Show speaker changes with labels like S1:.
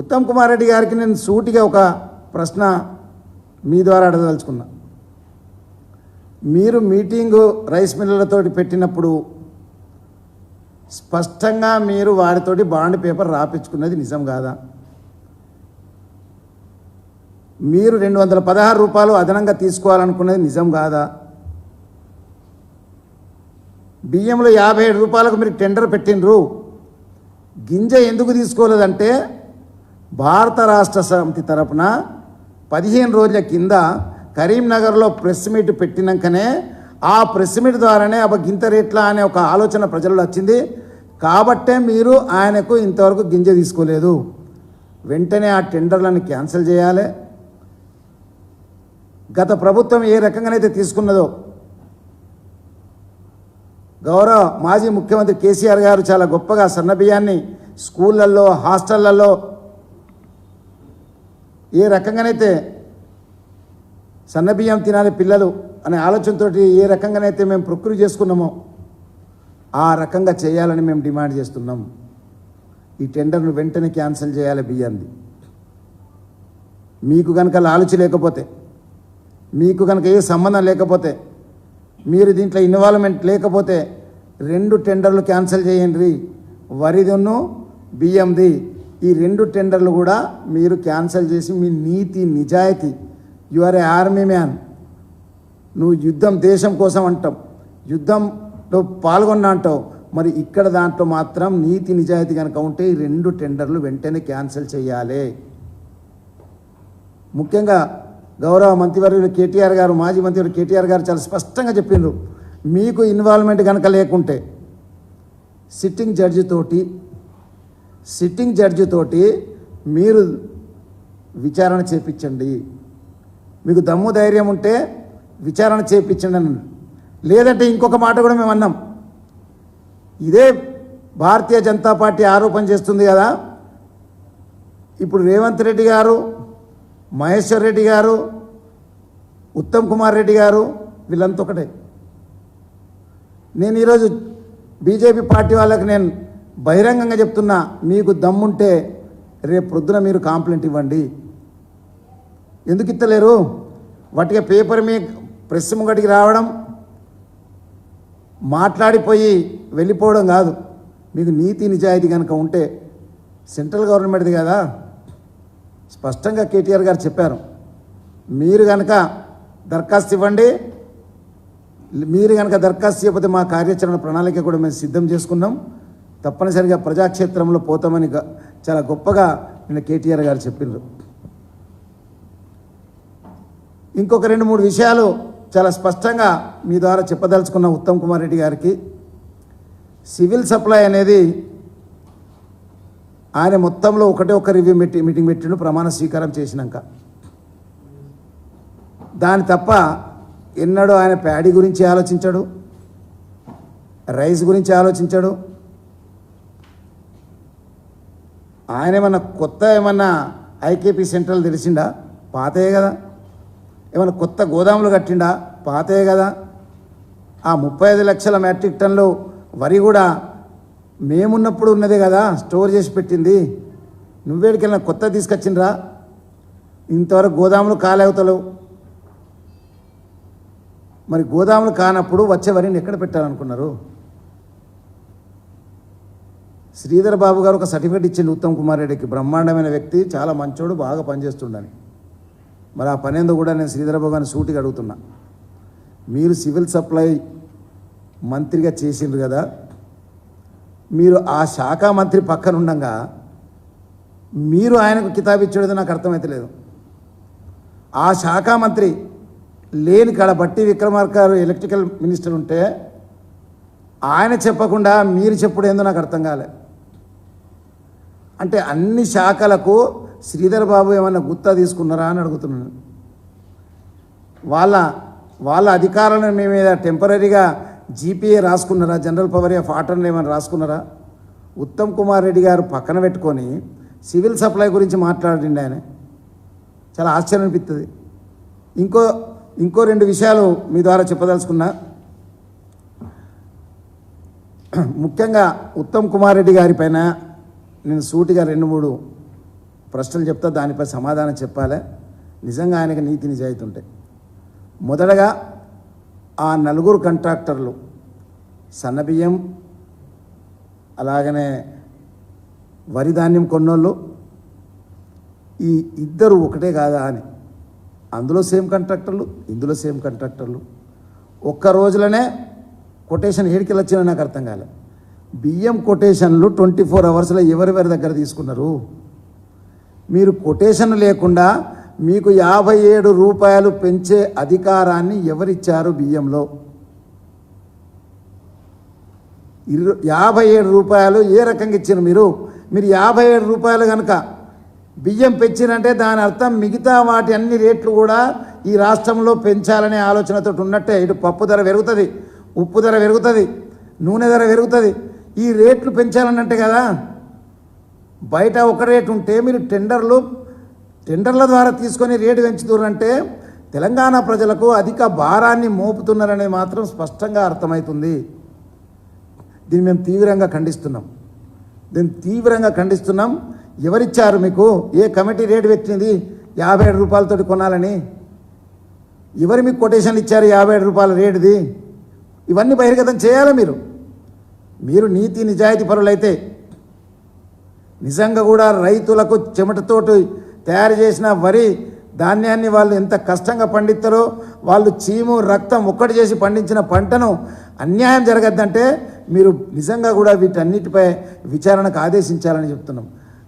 S1: ఉత్తమ్ కుమార్ రెడ్డి గారికి నేను సూటిగా ఒక ప్రశ్న మీ ద్వారా అడగదలుచుకున్నా. మీరు మీటింగు రైస్ మిల్లర్లతోటి పెట్టినప్పుడు స్పష్టంగా మీరు వారితోటి బాండ్ పేపర్ రాపించుకున్నది నిజం కాదా? మీరు రెండు వందల పదహారు రూపాయలు అదనంగా తీసుకోవాలనుకున్నది నిజం కాదా? బియ్యంలో యాభై ఏడు రూపాయలకు మీరు టెండర్ పెట్టినరు గింజ ఎందుకు తీసుకోలేదంటే భారత రాష్ట్ర సమితి తరపున పదిహేను రోజుల కింద కరీంనగర్లో ప్రెస్ మీట్ పెట్టినాకనే ఆ ప్రెస్ మీట్ ద్వారానే అబ్బ గింత రేట్లా అనే ఒక ఆలోచన ప్రజల్లో వచ్చింది. కాబట్టే మీరు ఆయనకు ఇంతవరకు గింజ తీసుకోలేదు. వెంటనే ఆ టెండర్లను క్యాన్సిల్ చేయాలి. గత ప్రభుత్వం ఏ రకంగానైతే తీసుకున్నదో గౌరవ మాజీ ముఖ్యమంత్రి కేసీఆర్ గారు చాలా గొప్పగా సన్నబియ్యాన్ని స్కూళ్ళల్లో హాస్టళ్ళలో ఏ రకంగానైతే సన్నబియ్యం తినాలి పిల్లలు అనే ఆలోచనతో ఏ రకంగానైతే మేము ప్రకృతి చేసుకున్నామో ఆ రకంగా చేయాలని మేము డిమాండ్ చేస్తున్నాం. ఈ టెండర్ను వెంటనే క్యాన్సిల్ చేయాలి బియ్యంది. మీకు కనుక లాలుచి లేకపోతే మీకు కనుక ఏ సంబంధం లేకపోతే మీరు దీంట్లో ఇన్వాల్వ్మెంట్ లేకపోతే రెండు టెండర్లు క్యాన్సిల్ చేయండి. వరిదును బియ్యంది. ఈ రెండు టెండర్లు కూడా మీరు క్యాన్సిల్ చేసి మీ నీతి నిజాయితీ you are a army man నువ్వు యుద్ధం దేశం కోసం అంటావు. యుద్ధంలో పాల్గొన్నా అంటావు. మరి ఇక్కడ దాంట్లో మాత్రం నీతి నిజాయితీ కనుక ఉంటే ఈ రెండు టెండర్లు వెంటనే క్యాన్సిల్ చేయాలి. ముఖ్యంగా గౌరవ మంత్రివర్యులు కేటీఆర్ గారు మాజీ మంత్రివర్యులు కేటీఆర్ గారు చాలా స్పష్టంగా చెప్పిండ్రు. మీకు ఇన్వాల్వ్మెంట్ కనుక లేకుంటే సిట్టింగ్ జడ్జితోటి సిట్టింగ్ జడ్జితోటి మీరు విచారణ చేపించండి. మీకు దమ్ము ధైర్యం ఉంటే విచారణ చేపించండి అని లేదంటే ఇంకొక మాట కూడా మేము అన్నాం. ఇదే భారతీయ జనతా పార్టీ ఆరోపణ చేస్తుంది కదా. ఇప్పుడు రేవంత్ రెడ్డి గారు మహేశ్వర్ రెడ్డి గారు ఉత్తమ్ కుమార్ రెడ్డి గారు వీళ్ళంతా ఒకటే. నేను ఈరోజు బీజేపీ పార్టీ వాళ్ళకి నేను బహిరంగంగా చెప్తున్నా మీకు దమ్ముంటే రేపు ప్రొద్దున మీరు కాంప్లైంట్ ఇవ్వండి. ఎందుకు ఇస్తలేరు వాటిగా పేపర్ మీ ప్రెస్ ముంగటికి రావడం మాట్లాడిపోయి వెళ్ళిపోవడం కాదు. మీకు నీతి నిజాయితీ కనుక ఉంటే సెంట్రల్ గవర్నమెంట్ది కదా. స్పష్టంగా కేటీఆర్ గారు చెప్పారు. మీరు కనుక దరఖాస్తు ఇవ్వండి మీరు కనుక దరఖాస్తు చేయకపోతే మా కార్యాచరణ ప్రణాళిక కూడా మేము సిద్ధం చేసుకున్నాం. తప్పనిసరిగా ప్రజాక్షేత్రంలో పోతామని చాలా గొప్పగా నిన్న కేటీఆర్ గారు చెప్పిండ్రు ఇంకొక రెండు మూడు విషయాలు చాలా స్పష్టంగా మీ ద్వారా చెప్పదలుచుకున్న ఉత్తమ్ కుమార్ రెడ్డి గారికి. సివిల్ సప్లై అనేది ఆయన మొత్తంలో ఒకటే ఒక రివ్యూ మీటి మీటింగ్ పెట్టిండు ప్రమాణ స్వీకారం చేసినాక. దాని తప్ప ఎన్నడూ ఆయన ప్యాడీ గురించి ఆలోచించాడు రైస్ గురించి ఆలోచించాడు ఆయన ఏమన్నా కొత్త ఏమన్నా ఐకేపీ సెంటర్లు తెలిసిండా పాతయే కదా. ఏమైనా కొత్త గోదాములు కట్టిండా? పాతయే కదా. ఆ ముప్పై ఐదు లక్షల మెట్రిక్ టన్లు వరి కూడా మేమున్నప్పుడు ఉన్నదే కదా స్టోర్ చేసి పెట్టింది. నువ్వేడికెళ్ళిన కొత్త తీసుకొచ్చిండ్రా? ఇంతవరకు గోదాములు కాలేవతలు మరి గోదాములు కానప్పుడు వచ్చే వరిని ఎక్కడ పెట్టాలనుకున్నారు? శ్రీధర్ బాబు గారు ఒక సర్టిఫికేట్ ఇచ్చిండు ఉత్తమ్ కుమార్ రెడ్డికి. బ్రహ్మాండమైన వ్యక్తి చాలా మంచోడు బాగా పనిచేస్తుండని. మరి ఆ పని ఏందో కూడా నేను శ్రీధర్ బాబు గారిని సూటిగా అడుగుతున్నా. మీరు సివిల్ సప్లై మంత్రిగా చేసిండ్రు కదా మీరు ఆ శాఖ మంత్రి పక్కనుండగా మీరు ఆయనకు కితాబ్ ఇచ్చేది నాకు అర్థమైతలేదు. ఆ శాఖ మంత్రి లేని కాడ బట్టి విక్రమార్క గారు ఎలక్ట్రికల్ మినిస్టర్ ఉంటే ఆయన చెప్పకుండా మీరు చెప్పుడు ఏందో నాకు అర్థం కాలేదు అంటే అన్ని శాఖలకు శ్రీధర్ బాబు ఏమన్నా గుత్తా తీసుకున్నారా అని అడుగుతున్నాను. వాళ్ళ వాళ్ళ అధికారాలను మీ మీద టెంపరీగా జీపీఏ రాసుకున్నారా? జనరల్ పవర్ ఆఫ్ ఆటర్ని ఏమైనా రాసుకున్నారా? ఉత్తమ్ కుమార్ రెడ్డి గారు పక్కన పెట్టుకొని సివిల్ సప్లై గురించి మాట్లాడండి ఆయన. చాలా ఆశ్చర్యం అనిపిస్తుంది ఇంకో ఇంకో రెండు విషయాలు మీ ద్వారా చెప్పదలుచుకున్నా. ముఖ్యంగా ఉత్తమ్ కుమార్ రెడ్డి గారి పైన నేను సూటిగా రెండు మూడు ప్రశ్నలు చెప్తా దానిపై సమాధానం చెప్పాలి? నిజంగా ఆయనకి నీతి నిజాయితీ ఉంటాయి మొదటగా ఆ నలుగురు కంట్రాక్టర్లు సన్నబియ్యం అలాగనే వరి ధాన్యం కొన్నోళ్ళు ఈ ఇద్దరు ఒకటే కాదా అని. అందులో సేమ్ కంట్రాక్టర్లు ఇందులో సేమ్ కంట్రాక్టర్లు. ఒక్క రోజులోనే కొటేషన్ ఏడికి వచ్చినా నాకు అర్థం కాలేదు బియ్యం కొటేషన్లు ట్వంటీ ఫోర్ అవర్స్లో ఎవరెవరి దగ్గర తీసుకున్నారు? మీరు కొటేషన్ లేకుండా మీకు యాభై ఏడు రూపాయలు పెంచే అధికారాన్ని ఎవరిచ్చారు బియ్యంలో? ఇరు యాభై ఏడు రూపాయలు ఏ రకంగా ఇచ్చారు మీరు? మీరు యాభై ఏడు రూపాయలు కనుక బియ్యం పెంచినంటే దాని అర్థం మిగతా వాటి అన్ని రేట్లు కూడా ఈ రాష్ట్రంలో పెంచాలనే ఆలోచనతో ఉన్నట్టే. ఇటు పప్పు ధర పెరుగుతుంది ఉప్పు ధర పెరుగుతుంది నూనె ధర పెరుగుతుంది. ఈ రేట్లు పెంచాలన్నట్టే కదా. బయట ఒక రేటు ఉంటే మీరు టెండర్లు టెండర్ల ద్వారా తీసుకొని రేటు పెంచుతున్నారంటే తెలంగాణ ప్రజలకు అధిక భారాన్ని మోపుతున్నారనే మాత్రం స్పష్టంగా అర్థమవుతుంది. దీన్ని మేము తీవ్రంగా ఖండిస్తున్నాం. దీన్ని తీవ్రంగా ఖండిస్తున్నాం. ఎవరిచ్చారు మీకు? ఏ కమిటీ రేటు పెట్టింది? యాభై ఏడు రూపాయలతోటి కొనాలని. ఎవరు మీకు కొటేషన్లు ఇచ్చారు యాభై ఏడు రూపాయల రేటుది? ఇవన్నీ బహిర్గతం చేయాలి మీరు? మీరు నీతి నిజాయితీ పరులైతే నిజంగా కూడా రైతులకు చెమటతోటి తయారు చేసిన వరి ధాన్యాన్ని వాళ్ళు ఎంత కష్టంగా పండిస్తారో వాళ్ళు చీము రక్తం ఒక్కటి చేసి పండించిన పంటను అన్యాయం జరగద్దంటే మీరు నిజంగా కూడా వీటన్నిటిపై విచారణకు ఆదేశించాలని చెప్తున్నాం.